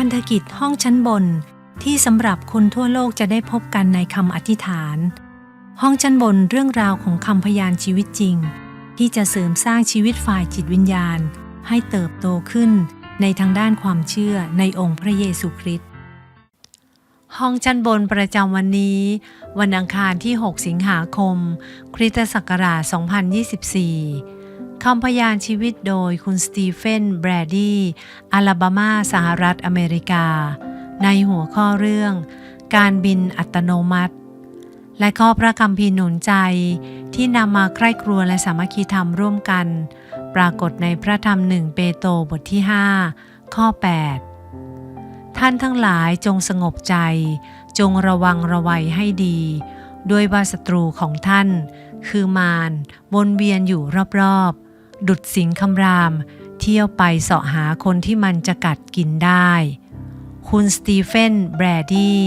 พันธกิจห้องชั้นบน ที่สำหรับคนทั่วโลกจะได้พบกันในคำอธิษฐาน ห้องชั้นบนเรื่องราวของคำพยานชีวิตจริง ที่จะเสริมสร้างชีวิตฝ่ายจิตวิญญาณ ให้เติบโตขึ้นในทางด้านความเชื่อในองค์พระเยซูคริสต์ห้องชั้นบนประจำวันนี้ วันอังคารที่ 6 สิงหาคม คริสตศักราช 2024 คำพยานชีวิตโดยคุณสตีเฟนแบรดี้อลาบามาสหรัฐอเมริกา ในหัวข้อเรื่อง การบินอัตโนมัติ และข้อพระคำพีหนุนใจที่นำมาใคร่ครัวและสามัคคีธรรมร่วมกัน ปรากฏในพระธรรมหนึ่งเปโตรบทที่ 5 ข้อ 8 ท่านทั้งหลายจงสงบใจ จงระวังระวัยให้ดีด้วยว่าศัตรูของท่าน คือมารวนเวียนอยู่รอบๆ ดุดสิงคำราม เที่ยวไปเสาะหาคนที่มันจะกัดกินได้ คุณสตีเฟนแบรดี้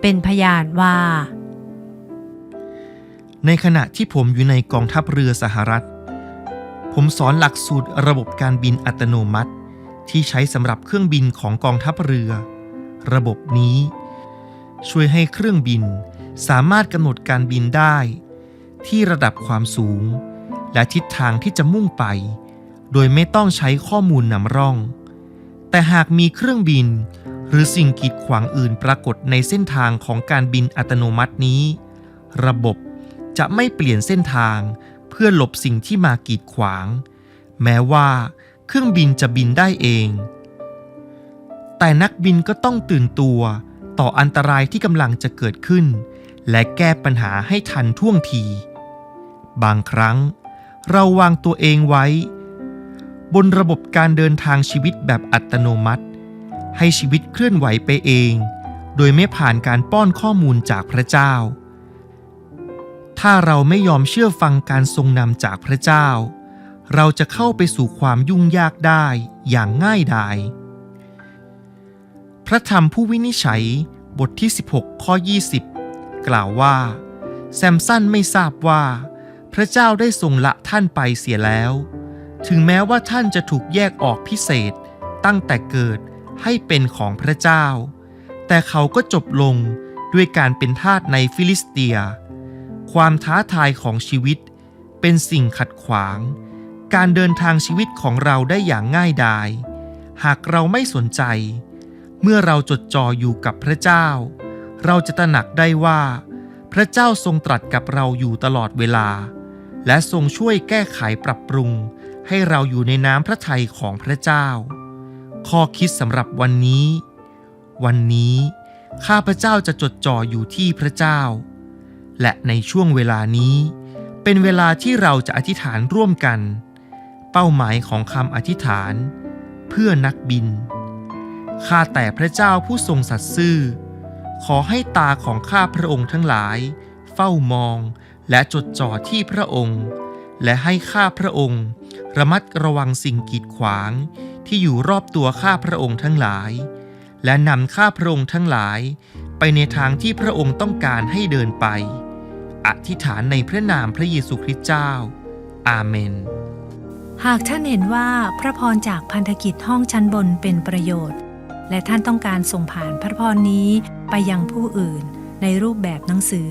เป็นพยานว่า ในขณะที่ผมอยู่ในกองทัพเรือสหรัฐ ผมสอนหลักสูตรระบบการบินอัตโนมัติ ที่ใช้สำหรับเครื่องบินของกองทัพเรือ ระบบนี้ ช่วยให้เครื่องบินสามารถกำหนดการบินได้ ที่ระดับความสูง และทิศทางที่จะมุ่งไป โดยไม่ต้องใช้ข้อมูลนำร่อง แต่หากมีเครื่องบิน หรือสิ่งกีดขวางอื่นปรากฏในเส้นทางของการบินอัตโนมัตินี้ ระบบจะไม่เปลี่ยนเส้นทางเพื่อหลบสิ่งที่มากีดขวาง แม้ว่าเครื่องบินจะบินได้เอง แต่นักบินก็ต้องตื่นตัวต่ออันตรายที่กำลังจะเกิดขึ้น และแก้ปัญหาให้ทันท่วงที บางครั้ง เราวางตัวเองไว้ บนระบบการเดินทางชีวิตแบบอัตโนมัติ ให้ชีวิตเคลื่อนไหวไปเอง โดยไม่ผ่านการป้อนข้อมูลจากพระเจ้า ถ้าเราไม่ยอมเชื่อฟังการทรงนำจากพระเจ้า เราจะเข้าไปสู่ความยุ่งยากได้อย่างง่ายดาย พระธรรมผู้วินิจฉัยบทที่ 16 ข้อ 20 กล่าวว่า แซมสันไม่ทราบว่า พระเจ้าได้ทรงละท่านไปเสียแล้ว ถึงแม้ว่าท่านจะถูกแยกออกพิเศษตั้งแต่เกิดให้เป็นของพระเจ้า แต่เขาก็จบลงด้วยการเป็นทาสในฟิลิสเตีย ความท้าทายของชีวิตเป็นสิ่งขัดขวาง การเดินทางชีวิตของเราได้อย่างง่ายดาย หากเราไม่สนใจ เมื่อเราจดจ่ออยู่กับพระเจ้า เราจะตระหนักได้ว่า พระเจ้าทรงตรัสกับเราอยู่ตลอดเวลา และทรงช่วยแก้ไขปรับปรุง ให้เราอยู่ในน้ำพระทัยของพระเจ้า ข้อคิดสำหรับวันนี้ วันนี้ ข้าพระเจ้าจะจดจ่ออยู่ที่พระเจ้า และในช่วงเวลานี้ เป็นเวลาที่เราจะอธิษฐานร่วมกัน เป้าหมายของคำอธิษฐาน เพื่อนักบิน ข้าแต่พระเจ้าผู้ทรงสัตย์ซื่อ ขอให้ตาของข้าพระองค์ทั้งหลาย เฝ้ามอง และจดจ่อที่พระองค์ และให้ข้าพระองค์ ระมัดระวังสิ่งกีดขวาง ที่อยู่รอบตัวข้าพระองค์ทั้งหลาย และนำข้าพระองค์ทั้งหลาย ไปในทางที่พระองค์ต้องการให้เดินไป อธิษฐานในพระนามพระเยซูคริสต์เจ้า อาเมน หากท่านเห็นว่าพระพรจากพันธกิจห้องชั้นบนเป็นประโยชน์ และท่านต้องการส่งผ่านพระพรนี้ไปยังผู้อื่นในรูปแบบหนังสือ